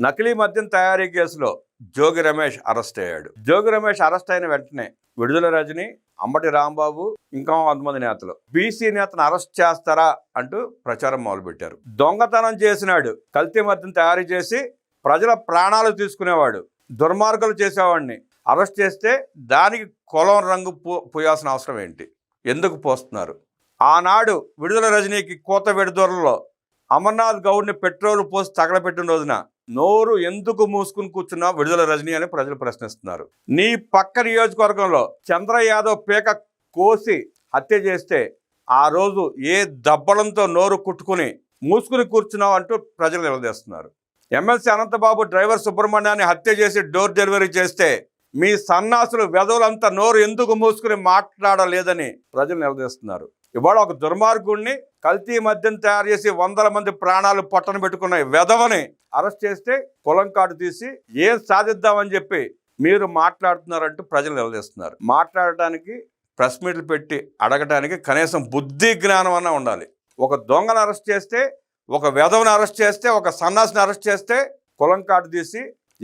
నకిలీ మద్యం తయారీ కేసులో జోగి రమేష్ అరెస్ట్ అయ్యాడు. జోగి రమేష్ అరెస్ట్ అయిన వెంటనే విడుదల రజని అంబటి రాంబాబు ఇంకా కొంతమంది నేతలు. బీసీ నేతను అరెస్ట్ చేస్తారా అంటూ ప్రచారం మొదలుపెట్టారు. దొంగతనం చేసినాడు. కల్తీ మద్యం తయారు చేసి ప్రజల ప్రాణాలు తీసుకునేవాడు. దుర్మార్గులు చేసేవాడిని. అరెస్ట్ చేస్తే దానికి కులం రంగు పోయాల్సిన అవసరం ఏంటి? ఎందుకు పోస్తున్నారు? ఆనాడు విడుదల రజనీకి కోత విడుదలలో అమర్నాథ్ గౌడ్ని పెట్రోల్ పోసి తగలపెట్టిన రోజున నోరు ఎందుకు మూసుకుని కూర్చున్నా విడుదల రజనీ అని ప్రజలు ప్రశ్నిస్తున్నారు. నీ పక్క నియోజకవర్గంలో చంద్ర యాదవ్ పేక కోసి హత్య చేస్తే ఆ రోజు ఏ దబ్బలంతో నోరు కుట్టుకుని మూసుకుని కూర్చున్నావు అంటూ ప్రజలు నిలదీస్తున్నారు. ఎమ్మెల్సీ అనంతబాబు డ్రైవర్ సుబ్రహ్మణ్యాన్ని హత్య చేసి డోర్ డెలివరీ చేస్తే మీ సన్నాసులు వెధవులంతా నోరు ఎందుకు మూసుకుని మాట్లాడలేదని ప్రజలు నిలదీస్తున్నారు. ఇవాళ ఒక దుర్మార్గుణ్ణి కల్తీ మద్యం తయారు చేసి వందల మంది ప్రాణాలు పొట్టన పెట్టుకున్న వెధవని అరెస్ట్ చేస్తే కులం కార్డు తీసి ఏం సాధిద్దామని చెప్పి మీరు మాట్లాడుతున్నారంటూ ప్రజలు నిలదీస్తున్నారు. మాట్లాడటానికి ప్రెస్ మీట్లు పెట్టి అడగటానికి కనీసం బుద్ధి జ్ఞానం అన్న ఉండాలి. ఒక దొంగను అరెస్ట్ చేస్తే ఒక వెధవని అరెస్ట్ చేస్తే ఒక సన్నాసిని అరెస్ట్ చేస్తే కులం కార్డు తీసి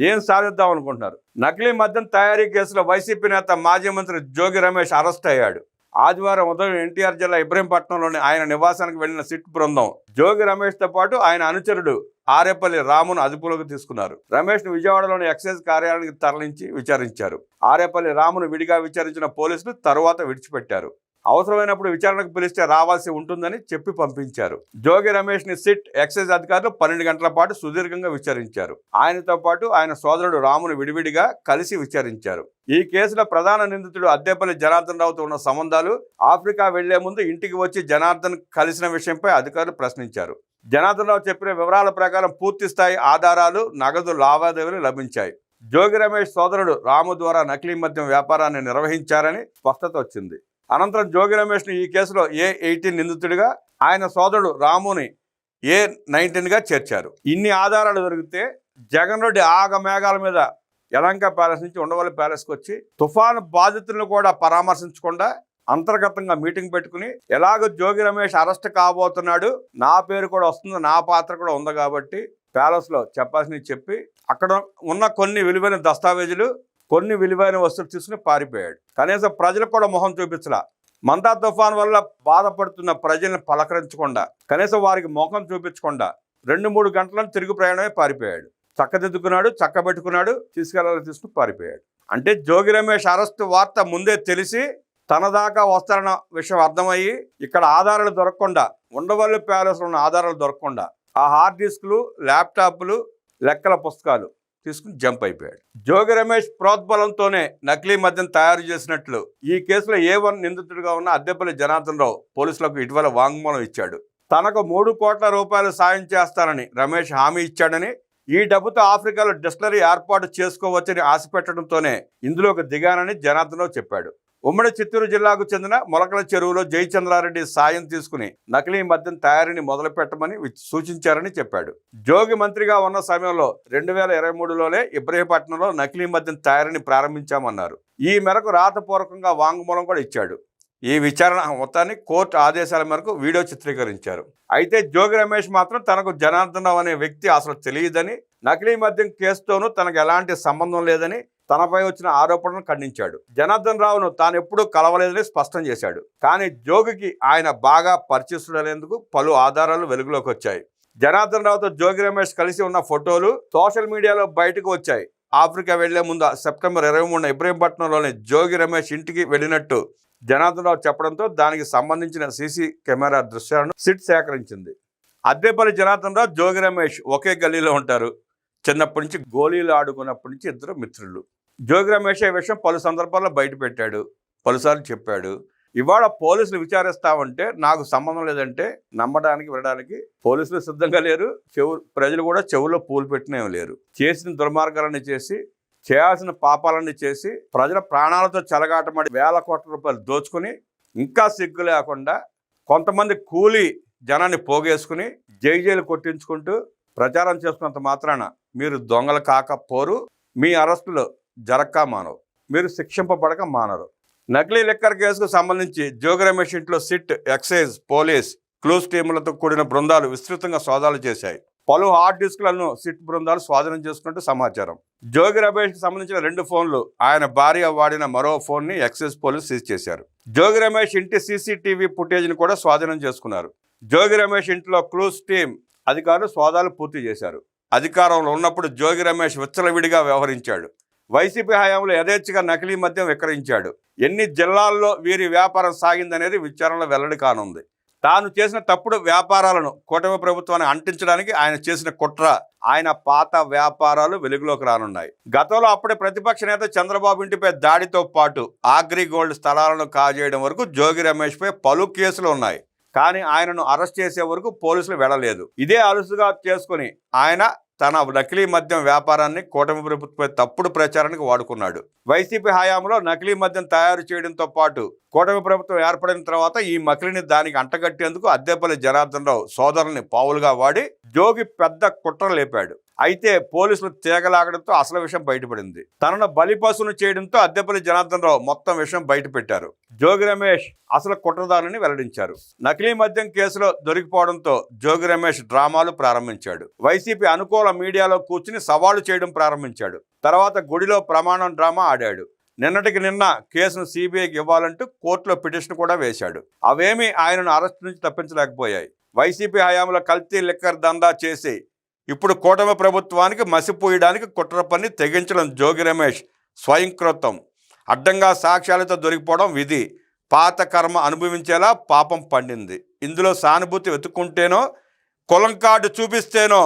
ఏం సాధిద్దాం అనుకుంటున్నారు నకిలీ మద్యం తయారీ కేసులో వైసీపీ నేత మాజీ మంత్రి జోగి రమేష్ అరెస్ట్ అయ్యాడు. ఆదివారం ఉదయం ఎన్టీఆర్ జిల్లా ఇబ్రహీంపట్నంలోని ఆయన నివాసానికి వెళ్ళిన సిట్ బృందం జోగి రమేష్తో పాటు ఆయన అనుచరుడు ఆరేపల్లి రామును అదుపులోకి తీసుకున్నారు. రమేష్ను విజయవాడలోని ఎక్సైజ్ కార్యాలయానికి తరలించి విచారించారు. ఆరేపల్లి రామును విడిగా విచారించిన పోలీసులు తరువాత విడిచిపెట్టారు. అవసరమైనప్పుడు విచారణకు పిలిస్తే రావాల్సి ఉంటుందని చెప్పి పంపించారు. జోగి రమేష్ని సిట్ ఎక్సైజ్ అధికారులు పన్నెండు గంటల పాటు సుదీర్ఘంగా విచారించారు. ఆయనతో పాటు ఆయన సోదరుడు రామును విడివిడిగా కలిసి విచారించారు. ఈ కేసులో ప్రధాన నిందితుడు అద్దెపల్లి జనార్దన్ రావుతో ఉన్న సంబంధాలు ఆఫ్రికా వెళ్ళే ముందు ఇంటికి వచ్చి జనార్దన్ కలిసిన విషయంపై అధికారులు ప్రశ్నించారు. జనార్దన్ రావు చెప్పిన వివరాల ప్రకారం పూర్తి స్థాయి ఆధారాలు నగదు లావాదేవీలు లభించాయి. జోగి రమేష్ సోదరుడు రాము ద్వారా నకిలీ మద్యం వ్యాపారాన్ని నిర్వహించారని స్పష్టత వచ్చింది. అనంతరం జోగి రమేష్ను ఈ కేసులో ఏ ఎయిటీన్ నిందితుడిగా ఆయన సోదరుడు రాముని ఏ నైన్టీన్గా చేర్చారు. ఇన్ని ఆధారాలు దొరికితే జగన్ రెడ్డి ఆగ మేఘాల మీద యలంక ప్యాలెస్ నుంచి ఉండవల్లి ప్యాలెస్కి వచ్చి తుఫాను బాధితులను కూడా పరామర్శించకుండా అంతర్గతంగా మీటింగ్ పెట్టుకుని ఎలాగో జోగి రమేష్ అరెస్ట్ కాబోతున్నాడు నా పేరు కూడా వస్తుంది నా పాత్ర కూడా ఉంది కాబట్టి ప్యాలెస్లో చెప్పాల్సినవి చెప్పి అక్కడ ఉన్న కొన్ని విలువైన దస్తావేజులు కొన్ని విలువైన వస్తువులు తీసుకుని పారిపోయాడు. కనీసం ప్రజలకు కూడా మొహం చూపించలా. మందా తుఫాన్ వల్ల బాధపడుతున్న ప్రజల్ని పలకరించకుండా కనీసం వారికి మొఖం చూపించకుండా రెండు మూడు గంటలను తిరుగు ప్రయాణమే పారిపోయాడు. చక్కదిద్దుకున్నాడు చక్కబెట్టుకున్నాడు తీసుకెళ్ళాలని తీసుకుని పారిపోయాడు. అంటే జోగి రమేష్ అరెస్ట్ వార్త ముందే తెలిసి తన దాకా వస్తారన్న విషయం అర్థమయ్యి ఇక్కడ ఆధారాలు దొరకకుండా ఉండవల్లి ప్యాలెస్లో ఉన్న ఆధారాలు దొరకకుండా ఆ హార్డ్ డిస్క్లు ల్యాప్టాప్లు లెక్కల పుస్తకాలు తీసుకుని జంప్ అయిపోయాడు. జోగి రమేష్ ప్రోద్బలంతోనే నకిలీ మద్యం తయారు చేసినట్లు ఈ కేసులో ఏ వన్ నిందితుడిగా ఉన్న అద్దెపల్లి జనార్దన్ రావు పోలీసులకు ఇటీవల వాంగ్మూలం ఇచ్చాడు. తనకు మూడు కోట్ల రూపాయలు సాయం చేస్తానని రమేష్ హామీ ఇచ్చాడని ఈ డబ్బుతో ఆఫ్రికాలో డిస్టిలరీ ఏర్పాటు చేసుకోవచ్చని ఆశ పెట్టడంతోనే ఇందులోకి దిగానని జనార్దన్ రావు చెప్పాడు. ఉమ్మడి చిత్తూరు జిల్లాకు చెందిన మొలకల చెరువులో జయచంద్రారెడ్డి సాయం తీసుకుని నకిలీ మద్యం తయారీని మొదలు పెట్టమని సూచించారని చెప్పాడు. జోగి మంత్రిగా ఉన్న సమయంలో రెండు వేల ఇరవై మూడులోనే ఇబ్రహీపట్నంలో నకిలీ మద్యం తయారీని ప్రారంభించామన్నారు. ఈ మేరకు రాతపూర్వకంగా వాంగ్మూలం కూడా ఇచ్చాడు. ఈ విచారణ మొత్తాన్ని కోర్టు ఆదేశాల మేరకు వీడియో చిత్రీకరించారు. అయితే జోగి రమేష్ మాత్రం తనకు జనార్దన్ అనే వ్యక్తి అసలు తెలియదని నకిలీ మద్యం కేసుతోనూ తనకు ఎలాంటి సంబంధం లేదని తనపై వచ్చిన ఆరోపణను ఖండించాడు. జనార్దన్ రావును తాను ఎప్పుడూ కలవలేదని స్పష్టం చేశాడు. కానీ జోగికి ఆయన బాగా పరిచయస్తుడనేందుకు పలు ఆధారాలు వెలుగులోకి వచ్చాయి. జనార్దన్ రావుతో జోగి రమేష్ కలిసి ఉన్న ఫోటోలు సోషల్ మీడియాలో బయటకు వచ్చాయి. ఆఫ్రికా వెళ్ళే ముందు సెప్టెంబర్ ఇరవై మూడున ఇబ్రహీంపట్నంలోని జోగి రమేష్ ఇంటికి వెళ్ళినట్టు జనార్దన్ రావు చెప్పడంతో దానికి సంబంధించిన సీసీ కెమెరా దృశ్యాలను సిట్ సేకరించింది. అద్దెపల్లి జనార్దన్ రావు జోగి రమేష్ ఒకే గల్లీలో ఉంటారు. చిన్నప్పటి నుంచి గోళీలు ఆడుకున్నప్పటి నుంచి ఇద్దరు మిత్రులు. జోగి రమేష్ ఈ విషయం పలు సందర్భాల్లో బయట పెట్టాడు పలుసార్లు చెప్పాడు. ఇవాళ పోలీసులు విచారిస్తామంటే నాకు సంబంధం లేదంటే నమ్మడానికి వినడానికి పోలీసులు సిద్ధంగా లేరు. చెవు ప్రజలు కూడా చెవులో పూలు పెట్టినే లేరు. చేసిన దుర్మార్గాలన్నీ చేసి చేయాల్సిన పాపాలన్నీ చేసి ప్రజల ప్రాణాలతో చెలగాటమడి వేల కోట్ల రూపాయలు దోచుకుని ఇంకా సిగ్గు లేకుండా కొంతమంది కూలి జనాన్ని పోగేసుకుని జైజైలు కొట్టించుకుంటూ ప్రచారం చేసుకున్నంత మాత్రాన మీరు దొంగలు కాకపోరు. మీ అరెస్టులు జరక్క మానవు మీరు శిక్షింపబడక మానరు. నకిలీ లిక్కర్ కేసుకు సంబంధించి జోగి రమేష్ ఇంట్లో సిట్ ఎక్సైజ్ పోలీస్ క్లూస్ టీములతో కూడిన బృందాలు విస్తృతంగా సోదాలు చేశాయి. పలు హార్డ్ డిస్క్లను సిట్ బృందాలు స్వాధీనం చేసుకున్నట్టు సమాచారం. జోగి రమేష్కి సంబంధించిన రెండు ఫోన్లు ఆయన భార్య వాడిన మరో ఫోన్ని ఎక్సైజ్ పోలీసు సీజ్ చేశారు. జోగి రమేష్ ఇంటి సీసీటీవీ ఫుటేజ్ని కూడా స్వాధీనం చేసుకున్నారు. జోగి రమేష్ ఇంట్లో క్లూస్ టీం అధికారులు సోదాలు పూర్తి చేశారు. అధికారంలో ఉన్నప్పుడు జోగి రమేష్ విచ్చలవిడిగా వ్యవహరించాడు. వైసీపీ హయాంలో యథేచ్ఛగా నకిలీ మద్యం విక్రయించాడు. ఎన్ని జిల్లాల్లో వీరి వ్యాపారం సాగిందనేది విచారణలో వెల్లడి కానుంది. తాను చేసిన తప్పుడు వ్యాపారాలను కూటమి ప్రభుత్వాన్ని అంటించడానికి ఆయన చేసిన కుట్ర ఆయన పాత వ్యాపారాలు వెలుగులోకి రానున్నాయి. గతంలో అప్పుడే ప్రతిపక్ష నేత చంద్రబాబు ఇంటిపై దాడితో పాటు ఆగ్రి గోల్డ్ స్థలాలను కాజేయడం వరకు జోగి రమేష్పై పలు కేసులు ఉన్నాయి. కానీ ఆయనను అరెస్ట్ చేసే వరకు పోలీసులు వెళ్ళలేదు ఇదే అలుసుగా చేసుకుని ఆయన తన నకిలీ మద్యం వ్యాపారాన్ని కూటమి ప్రభుత్వపై తప్పుడు ప్రచారానికి వాడుకున్నాడు. వైసీపీ హయాంలో నకిలీ మద్యం తయారు చేయడంతో పాటు కూటమి ప్రభుత్వం ఏర్పడిన తర్వాత ఈ మకిలిని దానికి అంటగట్టేందుకు అద్దెపల్లి జనార్దన్ రావు సోదరుల్ని పావులుగా వాడి జోగి పెద్ద కుట్ర లేపాడు. అయితే పోలీసులు తీగలాగడంతో అసలు విషయం బయటపడింది. తనను బలిపసును చేయడంతో అద్దెపల్లి జనార్దన్ రావు మొత్తం విషయం బయటపెట్టారు. జోగి రమేష్ అసలు కుట్రదారుని వెల్లడించారు. నకిలీ మద్యం కేసులో దొరికిపోవడంతో జోగి రమేష్ డ్రామాలు ప్రారంభించాడు. వైసీపీ అనుకూల మీడియాలో కూర్చుని సవాలు చేయడం ప్రారంభించాడు. తర్వాత గుడిలో ప్రమాణం డ్రామా ఆడాడు. నిన్నటికి నిన్న కేసును సిబిఐకి ఇవ్వాలంటూ కోర్టులో పిటిషన్ కూడా వేశాడు. అవేమీ ఆయనను అరెస్ట్ నుంచి తప్పించలేకపోయాయి. వైసీపీ హయాంలో కల్తీ లిక్కర్ దందా చేసి ఇప్పుడు కూటమి ప్రభుత్వానికి మసిపోయడానికి కుట్ర పని తెగించడం జోగి రమేష్ స్వయంకృతం. అడ్డంగా సాక్ష్యాలతో దొరికిపోవడం విధి. పాత కర్మ అనుభవించేలా పాపం పండింది. ఇందులో సానుభూతి వెతుక్కుంటేనో కులం కార్డు చూపిస్తేనో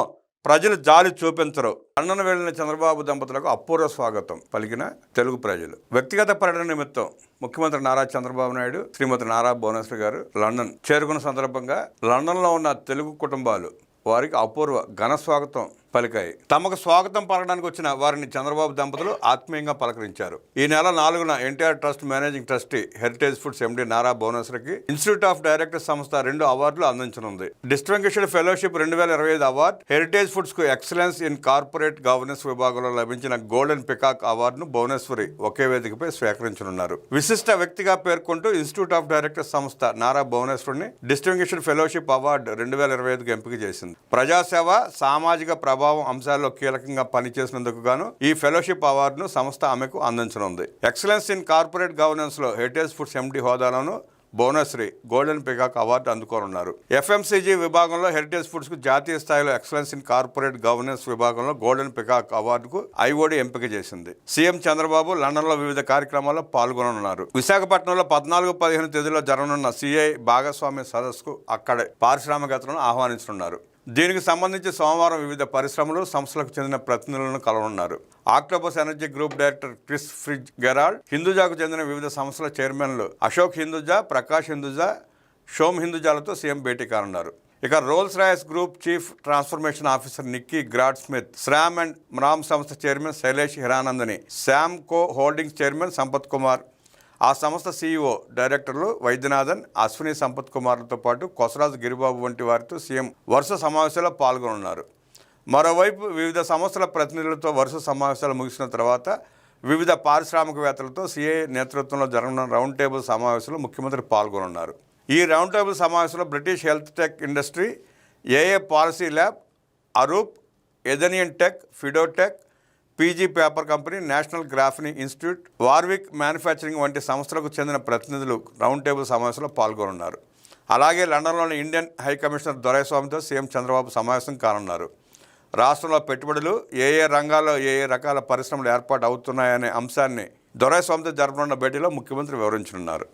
ప్రజలు జాలి చూపించరు. లండన్ వెళ్ళిన చంద్రబాబు దంపతులకు అపూర్వ స్వాగతం పలికిన తెలుగు ప్రజలు. వ్యక్తిగత పర్యటన నిమిత్తం ముఖ్యమంత్రి నారా చంద్రబాబు నాయుడు శ్రీమతి నారా భువనేశ్వరి గారు లండన్ చేరుకున్న సందర్భంగా లండన్లో ఉన్న తెలుగు కుటుంబాలు వారికి అపూర్వ ఘన స్వాగతం పలికాయి. తమకు స్వాగతం పలకడానికి వచ్చిన వారిని చంద్రబాబు దంపతులు ఆత్మీయంగా పలకరించారు. ఈ నెల నాలుగున NTR trust managing trustee heritage foods MD Nara భువనేశ్వరికి institute of director సంస్థ రెండు అవార్డులు అందించనుంది. డిస్టింగ్విష్డ్ ఫెలోషిప్ రెండు వేల ఇరవై ఐదు అవార్డు హెరిటేజ్ ఫుడ్స్కు ఎక్సలెన్స్ ఇన్ కార్పొరేట్ గవర్నెన్స్ విభాగంలో లభించిన గోల్డెన్ పికాక్ అవార్డును భువనేశ్వరి ఒకే వేదికపై స్వీకరించనున్నారు. విశిష్ట వ్యక్తిగా పేర్కొంటూ ఇన్స్టిట్యూట్ ఆఫ్ డైరెక్టర్ సంస్థ నారా భువనేశ్వరిని డిస్టింగ్విష్డ్ ఫెలోషిప్ అవార్డు రెండు వేల ఇరవై ఐదుకు ఎంపిక చేసింది. ప్రజాసేవ సామాజిక ప్రభావం అంశాల్లో కీలకంగా పనిచేసినందుకు గాను ఈ ఫెలోషిప్ అవార్డును సంస్థ ఆమెకు అందించనుంది. ఎక్సలెన్స్ ఇన్ కార్పొరేట్ గవర్నెన్స్లో హెరిటేజ్ ఫుడ్స్ ఎండి హోదాలను భువనశ్రీ గోల్డెన్ పికాక్ అవార్డు అందుకోనున్నారు. ఎఫ్ఎంసీజీ విభాగంలో హెరిటేజ్ ఫుడ్స్కు జాతీయ స్థాయిలో ఎక్సలెన్స్ ఇన్ కార్పొరేట్ గవర్నెన్స్ విభాగంలో గోల్డెన్ పికాక్ అవార్డుకు ఐఓడి ఎంపిక చేసింది. సీఎం చంద్రబాబు లండన్లో వివిధ కార్యక్రమాల్లో పాల్గొననున్నారు. విశాఖపట్నంలో పద్నాలుగు పదిహేను తేదీలో జరగనున్న సిఐ భాగస్వామ్య సదస్సుకు అక్కడే పారిశ్రామికతలను ఆహ్వానించనున్నారు. దీనికి సంబంధించి సోమవారం వివిధ పరిశ్రమలు సంస్థలకు చెందిన ప్రతినిధులను కలవనున్నారు. Octopus energy group director Chris Fitzgerald హిందూజాకు చెందిన వివిధ సంస్థల చైర్మన్లు అశోక్ హిందూజా ప్రకాష్ హిందూజా షోమ్ హిందూజాలతో సీఎం భేటీ కానున్నారు. ఇక Rolls Royce group chief transformation officer Nikki Grady Smith SRAM and MRAM సంస్థ chairman Shailesh Hiranandani Samco holdings chairman Sampath Kumar ఆ సంస్థ సీఈఓ డైరెక్టర్లు వైద్యనాథన్ అశ్విని సంపత్ కుమార్లతో పాటు కొసరాజు గిరిబాబు వంటి వారితో సీఎం వరుస సమావేశాల్లో పాల్గొనున్నారు మరోవైపు వివిధ సంస్థల ప్రతినిధులతో వరుస సమావేశాలు ముగిసిన తర్వాత వివిధ పారిశ్రామికవేత్తలతో సీఏ నేతృత్వంలో జరగనున్న రౌండ్ టేబుల్ సమావేశంలో ముఖ్యమంత్రి పాల్గొనున్నారు ఈ రౌండ్ టేబుల్ సమావేశంలో British health tech industry AA policy lab Arup Edenian tech Fidotech PG paper company national graphene institute Warwick manufacturing వంటి సంస్థలకు చెందిన ప్రతినిధులు రౌండ్ టేబుల్ సమావేశంలో పాల్గొనున్నారు. అలాగే లండన్లోని ఇండియన్ హై కమిషనర్ దొరైస్వామితో సీఎం చంద్రబాబు సమావేశం కానున్నారు. రాష్ట్రంలో పెట్టుబడులు ఏ ఏ రంగాల్లో ఏ ఏ రకాల పరిశ్రమలు ఏర్పాటు అవుతున్నాయనే అంశాన్ని దొరైస్వామితో జరపనున్న భేటీలో ముఖ్యమంత్రి వివరించనున్నారు.